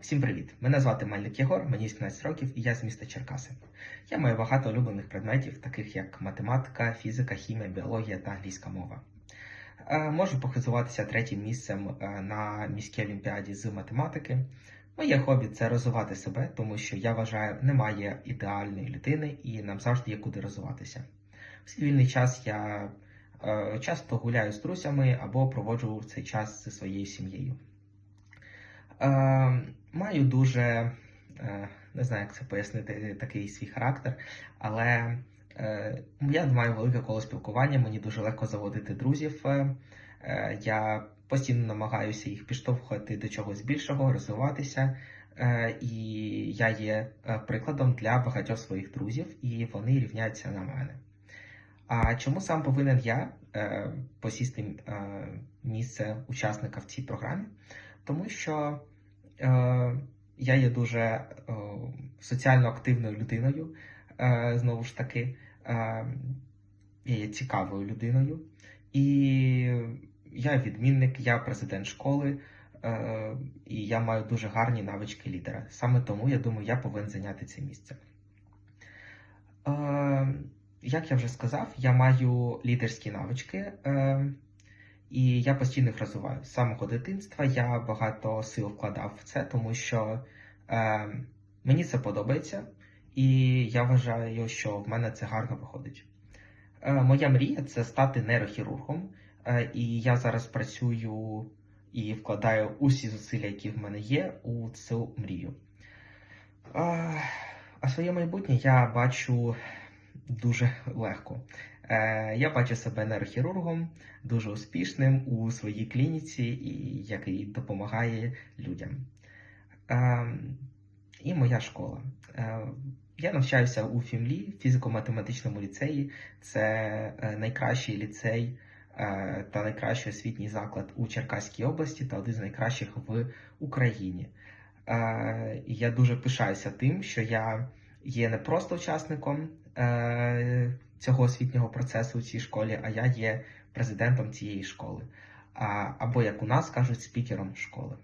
Всім привіт! Мене звати Мельник Єгор, мені 17 років і я з міста Черкаси. Я маю багато улюблених предметів, таких як математика, фізика, хімія, біологія та англійська мова. Е, Можу похизуватися третім місцем е, на міській олімпіаді з математики. Моє хобі це розвивати себе, тому що я вважаю, немає ідеальної людини і нам завжди є куди розвиватися. В свій час я е, часто гуляю з друзями або проводжу цей час зі своєю сім'єю. Е, маю дуже, е, не знаю, як це пояснити, такий свій характер, але е, я маю велике коло спілкування, мені дуже легко заводити друзів. Я постійно намагаюся їх підштовхувати до чогось більшого, розвиватися. І я є прикладом для багатьох своїх друзів, і вони рівняються на мене. А чому сам повинен я посісти місце учасника в цій програмі? Тому що я є дуже е, соціально активною людиною, е, знову ж таки, е, я є цікавою людиною, і я відмінник, я президент школи, е, і я маю дуже гарні навички лідера. Саме тому я думаю, я повинен зайняти це місце. Е, як я вже сказав, я маю лідерські навички. І я постійно їх розвиваю. З самого дитинства я багато сил вкладав в це, тому що е, мені це подобається, і я вважаю, що в мене це гарно виходить. Е, моя мрія це стати нейрохірургом, е, і я зараз працюю і вкладаю усі зусилля, які в мене є, у цю мрію. Е, а своє майбутнє я бачу дуже легко. Е, Я бачу себе нейрохірургом, дуже успішним у своїй клініці, і який допомагає людям. Е, І моя школа. Е, Я навчаюся у ФІМЛі, фізико-математичному ліцеї. Це найкращий ліцей та найкращий освітній заклад у Черкаській області та один з найкращих в Україні. Я дуже пишаюся тим, що я є не просто учасником цього освітнього процесу у цій школі, а я є президентом цієї школи. Або, як у нас кажуть, спікером школи.